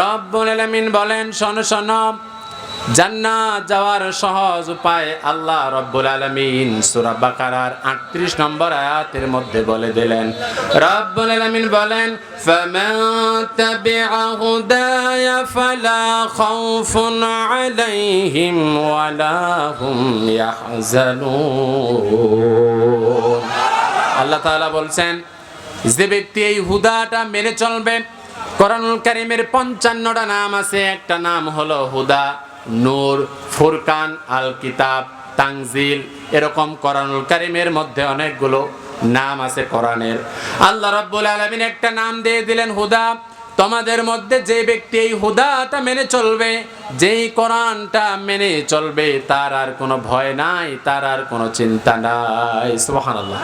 রব্বুল আলামিন বলেন, শোনো শোনো। জান্নাত যাওয়ার সহজ উপায় আল্লাহ রব্বুল আলামিন সূরা বাকারার 38 নম্বর আয়াতের মধ্যে বলে দিলেন। রব্বুল আলামিন বলেন হুদায়া ফালা আলাইহিম আল্লাহ তাআলা বলছেন, যে ব্যক্তি এই হুদাটা মেনে চলবে কোরআনুল কারিমের পঞ্চান্নটা নাম আছে। একটা নাম হলো হুদা, নূর, ফুরকান আল কিতাব তাংজিল এরকম কোরআনুল কারিমের মধ্যে অনেকগুলো নাম আছে কোরআনের। আল্লাহ রাব্বুল আলামিন একটা নাম দিয়ে দিলেন হুদা। তোমাদের মধ্যে যে ব্যক্তি এই হুদাটা মেনে চলবে, যেই কোরআনটা মেনে চলবে, তার আর কোনো ভয় নাই, তার আর কোনো চিন্তা নাই। সুবহানাল্লাহ।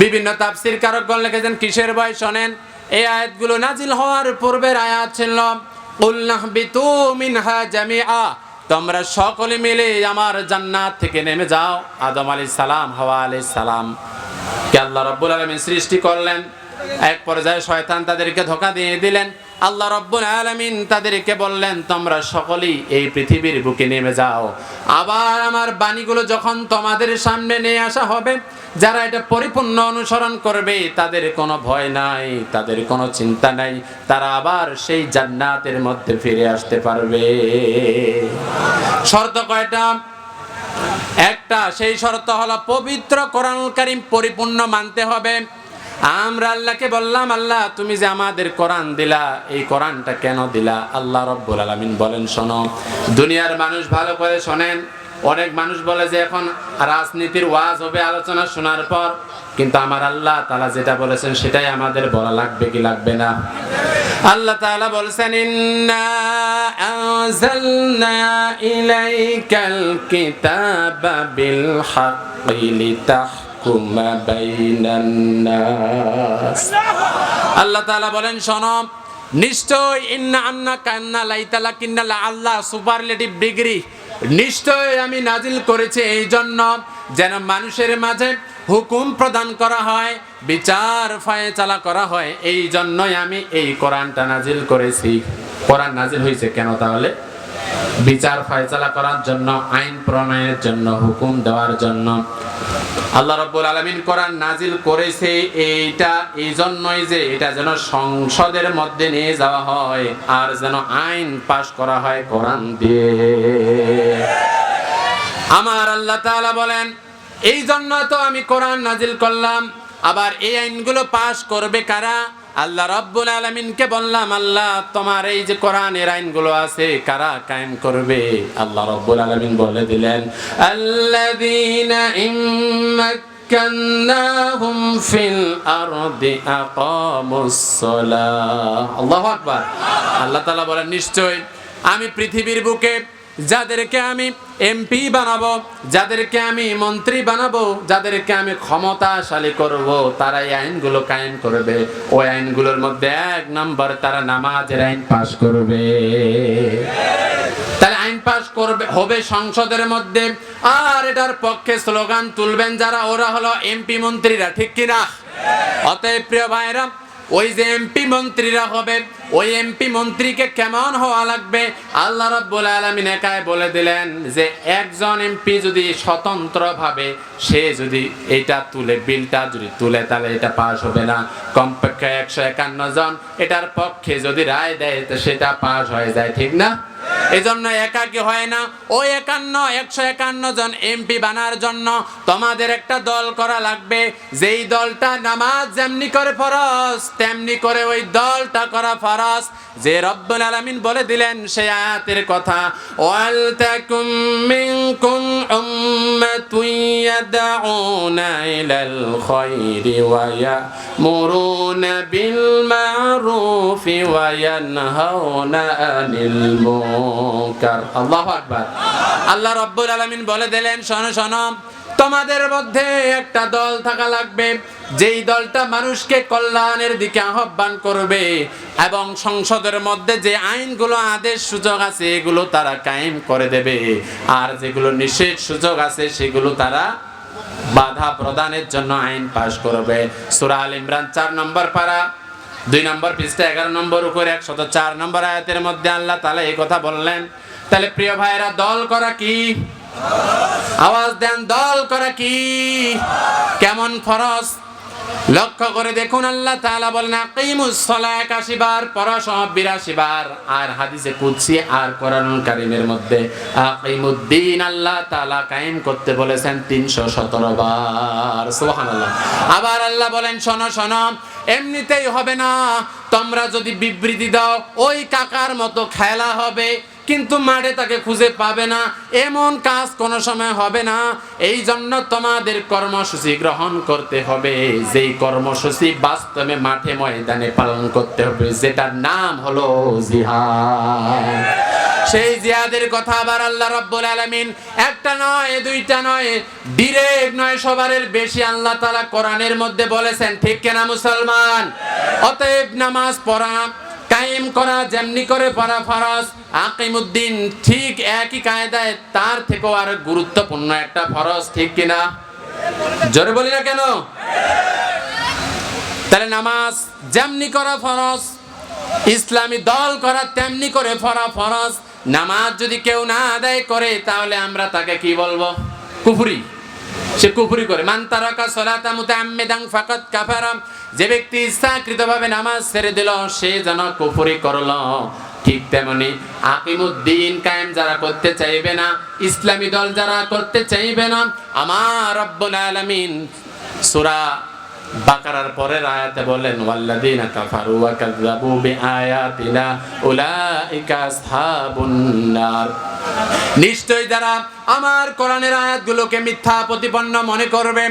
বিভিন্ন তাফসির কারকগণ লিখেছেন কিসের ভয় শোনেন? এই আয়াতগুলো নাজিল হওয়ার পূর্বের আয়াত ছিল উল্লাহ বিতু মিনহা জামিআ তোমরা সকলে মিলে আমার জান্নাত থেকে নেমে যাও আদম আলী সালাম, হাওয়া আলী সালাম। কে আল্লাহ রব্বুল আলমী সৃষ্টি করলেন, এক পর্যায়ে শয়তান তাদেরকে ধোকা দিয়ে দিলেন আল্লাহ রব্বুল আলামিন তাদেরকে বললেন, তোমরা সকলেই এই পৃথিবীর বুকে নেমে যাও। আবার আমার বাণীগুলো যখন তোমাদের সামনে নিয়ে আসা হবে, যারা এটা পরিপূর্ণ অনুসরণ করবে, তাদের কোনো ভয় নাই, তাদের কোনো চিন্তা নাই। তারা আবার সেই জান্নাতের মধ্যে ফিরে আসতে পারবে। শর্ত কয়টা? একটা, সেই শর্ত হলো পবিত্র কোরআনুল কারীম পরিপূর্ণ মানতে হবে। আমরা আল্লাহকে বললাম, আল্লাহ, তুমি যে আমাদের কোরআন দিলা, এই কোরআনটা কেন দিলা? আল্লাহ রব্বুল আলামিন বলেন, শোনো, দুনিয়ার মানুষ ভালো করে শোনেন। অনেক মানুষ বলে যে এখন রাজনীতির ওয়াজ হবে আলোচনা শোনার পর, কিন্তু আমার আল্লাহ তালা যেটা বলেছেন, সেটাই আমাদের বলা লাগবে কি লাগবে না? আল্লাহ তাআলা বলছেন, ইন্না ইলাইকাল কিতাবা বিল হাক্কি নাস আল্লাহ তাআলা বলেন, শোনো, নিশ্চয় ইন্না আন্না কান্না লাইতালা কিন্না আল্লাহ সুপারলেটিভ ডিগ্রি। নিশ্চয় আমি নাজিল করেছি এই জন্য যেন মানুষের মাঝে হুকুম প্রদান করা হয়, বিচার ফয়চালা করা হয়, এই জন্যই আমি এই কোরআনটা নাজিল করেছি। কোরআন নাজিল হয়েছে কেন তাহলে? বিচার ফয়চালা করার জন্য, আইন প্রণয়নের জন্য, হুকুম দেওয়ার জন্য। আল্লাহ রাব্বুল আলামিন কোরআন নাজিল করেছে এইটা এই জন্যই যে এটা যেন সংসদের মধ্যে নিয়ে যাওয়া হয় আর যেন আইন পাশ করা হয় কোরআন দিয়ে। আমার আল্লাহ তাআলা বলেন এই জন্য তো আমি কোরআন নাজিল করলাম। আবার এই আইনগুলো পাশ করবে কারা? আল্লাহ রব্বুল আলমিনকে বললাম, আল্লাহ, তোমার এই যে কোরআনের আইনগুলো আছে, কারা কায়েম করবে? আল্লাহ রব্বুল আলমিন বলে দিলেন, আল্লাযীনা ইম্মাক্কান্নাহুম ফিল আরদি আকামুস সালাহ। আল্লাহু আকবার। আল্লাহ তাআলা বলেন নিশ্চয় আমি পৃথিবীর বুকে যাদেরকে আমি এমপি বানাবো, যাদেরকে আমি মন্ত্রী বানাবো, যাদেরকে আমি ক্ষমতাশালী করব তারা এই আইনগুলো কায়েম করবে। ওই আইনগুলোর মধ্যে এক নম্বর তারা নামাজের আইন পাশ করবে। তাহলে আইন পাশ করবে, হবে সংসদের মধ্যে। আর এটার পক্ষে স্লোগান তুলবেন যারা, ওরা হলো এমপি মন্ত্রীরা, ঠিক কিনা? অতএব প্রিয় ভাইরা ওই যে এমপি মন্ত্রীরা হবে, ওই এমপি মন্ত্রীকে কেমন হওয়া লাগবে? আল্লাহ রাব্বুল আলামিন একাই বলে দিলেন যে, একজন এমপি যদি স্বতন্ত্রভাবে সে যদি এটা তুলে, বিলটা যদি তুলে, তাহলে এটা পাস হবে না। কমপক্ষে একশো একান্ন জন, এটার পক্ষে যদি রায় দেয় সেটা পাস হয়ে যায়, ঠিক না? এই জন্য একাকি হয় না। ওই একান্ন, একশো একান্ন জন এমপি বানার জন্য তোমাদের একটা দল করা লাগবে। যেই দলটা নামাজ যেমনি করে ফরজ, তেমনি করে ওই দলটা করা ফরজ। যে রব্বুল আলামিন বলে দিলেন সে আয়াতের কথা, ওয়াল বিল মারুফি ওয়া ইয়ানহাউনা আনিল মুনকার আল্লাহু আকবার। আল্লাহ রাব্বুল আলামিন বলে দিলেন, শোনো শোনো, তোমাদের মধ্যে একটা দল থাকা লাগবে, যেই দলটা মানুষকে কল্যাণের দিকে আহ্বান করবে এবং সংসদের মধ্যে যে আইনগুলো, আদেশ, সুযোগ আছে, এগুলো তারা কায়েম করে দেবে। আর যেগুলো নিষেধ সুযোগ আছে, সেগুলো তারা বাধা প্রদানের জন্য আইন পাশ করবে। সূরা আল ইমরান চার নম্বর পারা দুই নম্বর পৃষ্ঠা, এগারো নম্বর উপরে, একশত চার নম্বর আয়াতের মধ্যে আল্লাহ তালা এই কথা বললেন। তাহলে প্রিয় ভাইরা দল করা কি? আওয়াজ দেন, দল করা কি? কেমন ফরজ? লক্ষ্য করে দেখুন, আল্লাহ তাআলা বলেন, আকিমুস সালাহ একাশি বার পরশ বিরাশি বার। আর হাদিসে কুদসি আর মধ্যে আকিমুদ্দিন আল্লাহ তাআলা কায়েম করতে বলেছেন তিনশো সতেরো বার। সুবহানাল্লাহ। আবার আল্লাহ বলেন, শোনো শোনো এমনিতেই হবে না। তোমরা যদি বিবৃতি দাও, ওই কাকার মতো খেলা হবে, কিন্তু মাঠে তাকে খুঁজে পাবে না। এমন কাজ কোনো সময় হবে না। এই জন্য তোমাদের কর্মসূচি গ্রহণ করতে হবে। যেই কর্মসূচি বাস্তবে মাঠে ময়দানে পালন করতে হবে, যেটার নাম হলো জিহাদ। সেই জিহাদের কথা আবার আল্লাহ রাব্বুল আলামিন, একটা নয়, দুইটা নয় ডিরেক্ট নয়, সবারের বেশি আল্লাহ তাআলা কোরআনের মধ্যে বলেছেন। ঠিক কিনা মুসলমান? অতএব নামাজ পড়া, কায়েম করা, যেমনি করে পড়া ফরজ, আকিমুদ্দিন ঠিক একই কায়দায় তার থেকেও আর গুরুত্বপূর্ণ একটা ফরজ, ঠিক কিনা? জোরে বলি না কেন? তাহলে নামাজ যেমনি করা ফরজ, ইসলামী দল করা তেমনি করে ফরা ফরজ নামাজ যদি কেউ না আদায় করে, তাহলে আমরা তাকে কি বলব? কুফুরি। সে কুফুরি করে। মান তারাকা সলাতা মুতাআম্মিদান ফাকাত কাফারা। যে ব্যক্তি ইচ্ছাকৃতভাবে নামাজ ছেড়ে দিল, সে যেন কুফুরি করল। ঠিক তেমনি আকিমুদ্দিন কায়েম যারা করতে চাইবে না, ইসলামী দল যারা করতে চাইবে না, আমার রব্বুল আলামিন সূরা বাকারার পরের আয়াতে বলেন ওয়াল্লাযীনা কাফারু ওয়া কাযযাবু বিআয়াতিনা উলাইকা আসহাবুন নার। নিশ্চয় যারা আমার কোরআনের আয়াতগুলোকে মিথ্যা প্রতিপন্ন মনে করবে,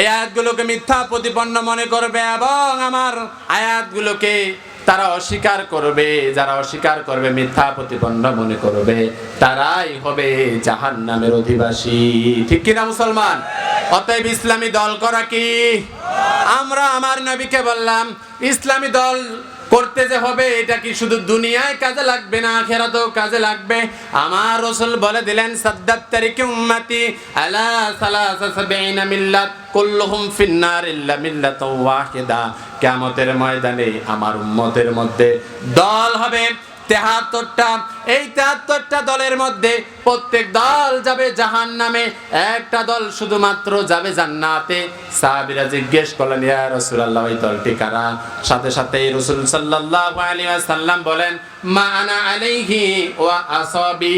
এই আয়াতগুলোকে মিথ্যা প্রতিপন্ন মনে করবে এবং আমার আয়াতগুলোকে তারা অস্বীকার করবে, যারা অস্বীকার করবে, মিথ্যা প্রতিপন্ন মনে করবে, তারাই হবে অধিবাসী। ঠিক কিনা মুসলমান? অতএব ইসলামী দল করা কি? আমরা আমার নবীকে বললাম, ইসলামী দল করতে যে হবে, এটা কি শুধু দুনিয়ায় কাজে লাগবে না আখেরাতেও কাজে লাগবে? আমার রসুল বলে দিলেন, সাদ্দাত তারিকি উম্মতি আলা সালাসা সাবিনা মিল্লাত, কুল্লুহুম ফিন্নার ইল্লা মিল্লাত ওয়াহিদা। কিয়ামতের ময়দানে আমার উম্মতের মধ্যে দল হবে। তেহাত্তরটা, এই তেহাত্তরটা দলের মধ্যে প্রত্যেক দল যাবে জাহান নামে একটা দল শুধুমাত্র যাবে জান্নাতে। সাহাবিরা জিজ্ঞেস করলেন, ইয়া রাসূলুল্লাহ, ওই দলটি কারা? সাথে সাথে রাসূল সাল্লাল্লাহু আলাইহি ওয়াসাল্লাম বলেন, মা আনা আলাইহি ওয়া আসহাবি